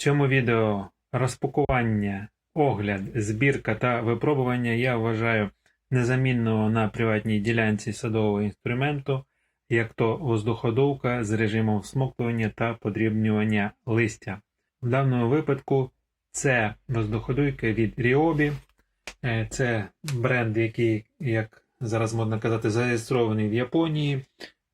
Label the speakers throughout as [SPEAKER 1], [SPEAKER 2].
[SPEAKER 1] цьому відео розпакування, огляд, збірка та випробування я вважаю незамінного на приватній ділянці садового інструменту, як то воздуходувка з режимом всмоктування та подрібнювання листя. В даному випадку це воздуходуйка від Ryobi. Е, Це бренд, який, як зараз можна казати, зареєстрований в Японії.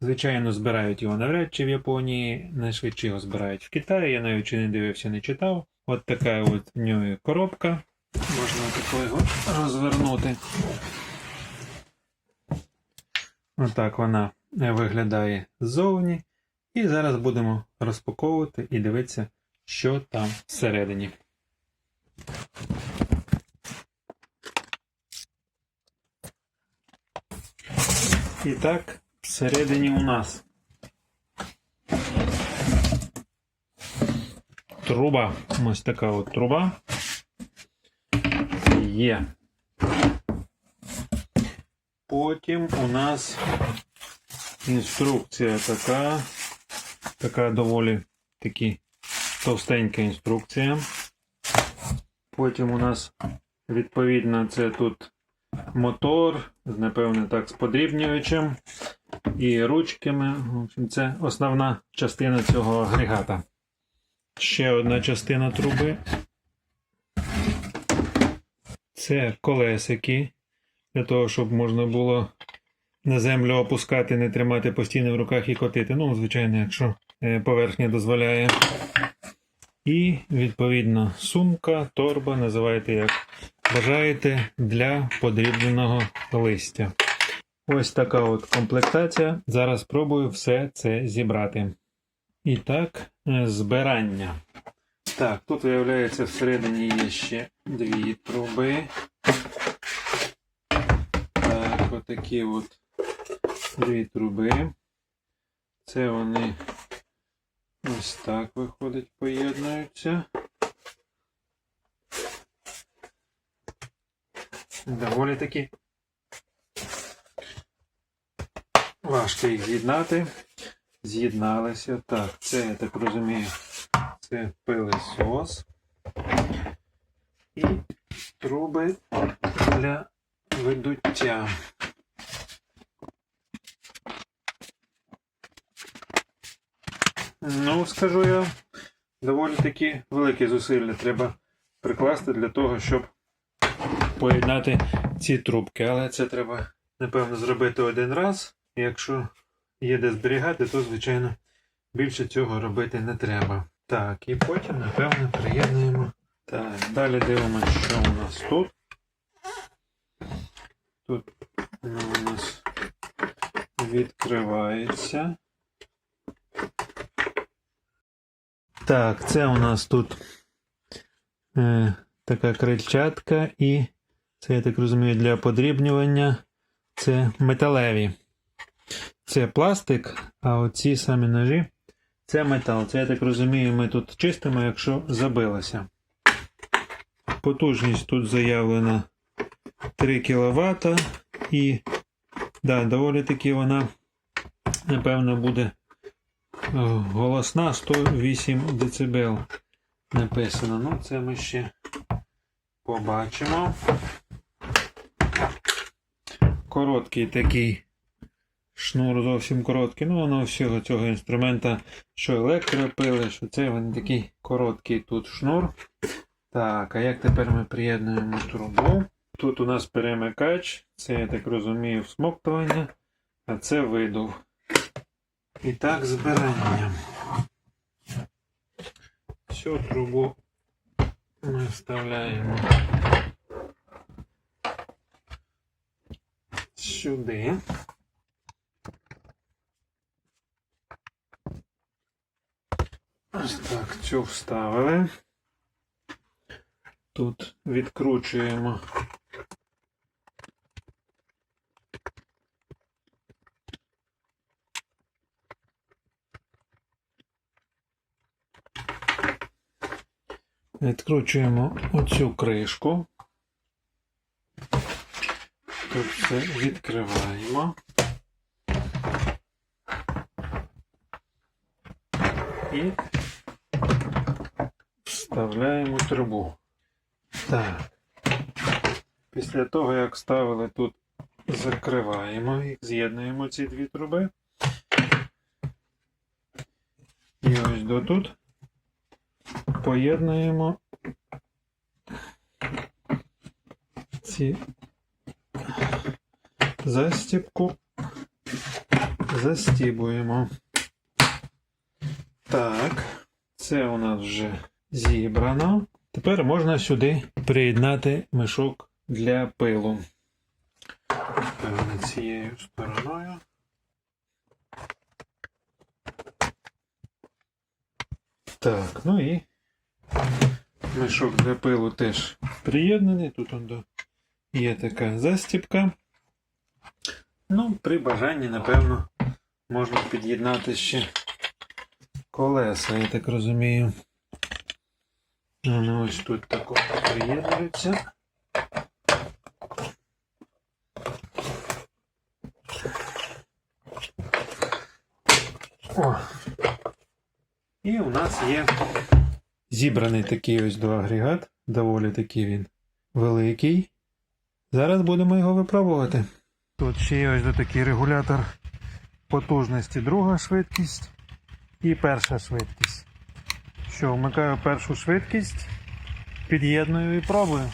[SPEAKER 1] Звичайно, збирають його навряд чи в Японії, найшвидше його збирають в Китаї. Я навіть чи не дивився, не читав. От така от в нього коробка. Можна тако його розвернути. Отак вона виглядає ззовні. І зараз будемо розпаковувати і дивитися, що там всередині. І так, всередині у нас труба. Ось така от труба. Є. Потім у нас інструкція така. Така доволі таки товстенька інструкція. Потім у нас відповідно це тут мотор, напевне, так, з подрібнювачем і ручками. Це основна частина цього агрегата. Ще одна частина труби. Це колесики. Для того, щоб можна було на землю опускати, не тримати постійно в руках і котити. Ну, звичайно, якщо е, поверхня дозволяє. І, відповідно, сумка, торба, називайте як бажаєте, для подрібненого листя. Ось така от комплектація. Зараз спробую все це зібрати. І так, е, збирання. Так, тут виявляється всередині є ще дві труби. Так, отакі от дві труби. Це вони ось так виходить, поєднуються. Доволі таки важко їх з'єднати. З'єдналися. Так, це, я так розумію, це пилесос. І труби для видуття. Ну, скажу я, доволі таки великі зусилля треба прикласти для того, щоб поєднати ці трубки. Але це треба, напевно, зробити один раз. Якщо є де зберігати, то, звичайно, більше цього робити не треба. Так, і потім, напевно, приєднуємо. Так, далі дивимося, що у нас тут. Тут воно у нас відкривається. Так, це у нас тут е, така крильчатка і це, я так розумію, для подрібнювання. Це металеві. Це пластик, а оці самі ножі це метал. Це, я так розумію, ми тут чистимо, якщо забилося. Потужність тут заявлена 3 кВт. І да, доволі таки вона, напевно, буде голосна 108 дБ написано. Ну, це ми ще побачимо. Короткий такий шнур зовсім короткий. Ну, воно всього цього інструмента, що електропили, що це він такий короткий тут шнур. Так, а як тепер ми приєднуємо трубу? Тут у нас перемикач, це, я так розумію, всмоктування, а це видув. І так, збирання. Всю трубу ми вставляємо сюди. Ось так, цю вставили. Тут відкручуємо. Відкручуємо оцю кришку. Тут все відкриваємо. І Вставляємо трубу. Так. Після того, як ставили тут, закриваємо їх, з'єднуємо ці дві труби. І ось до тут поєднуємо ці застіпку, застібуємо. Так, це у нас вже зібрано. Тепер можна сюди приєднати мішок для пилу. Певно, цією стороною. Так, ну і мішок для пилу теж приєднаний. Тут он є така застіпка. Ну, при бажанні, напевно, можна під'єднати ще колеса, я так розумію. Вони ось тут тако приєднуються. О. І у нас є зібраний такий ось до агрегат. Доволі такий він великий. Зараз будемо його випробувати. Тут ще є ось такий регулятор потужності, друга швидкість і перша швидкість. Що, вмикаю першу швидкість, під'єдную і пробую.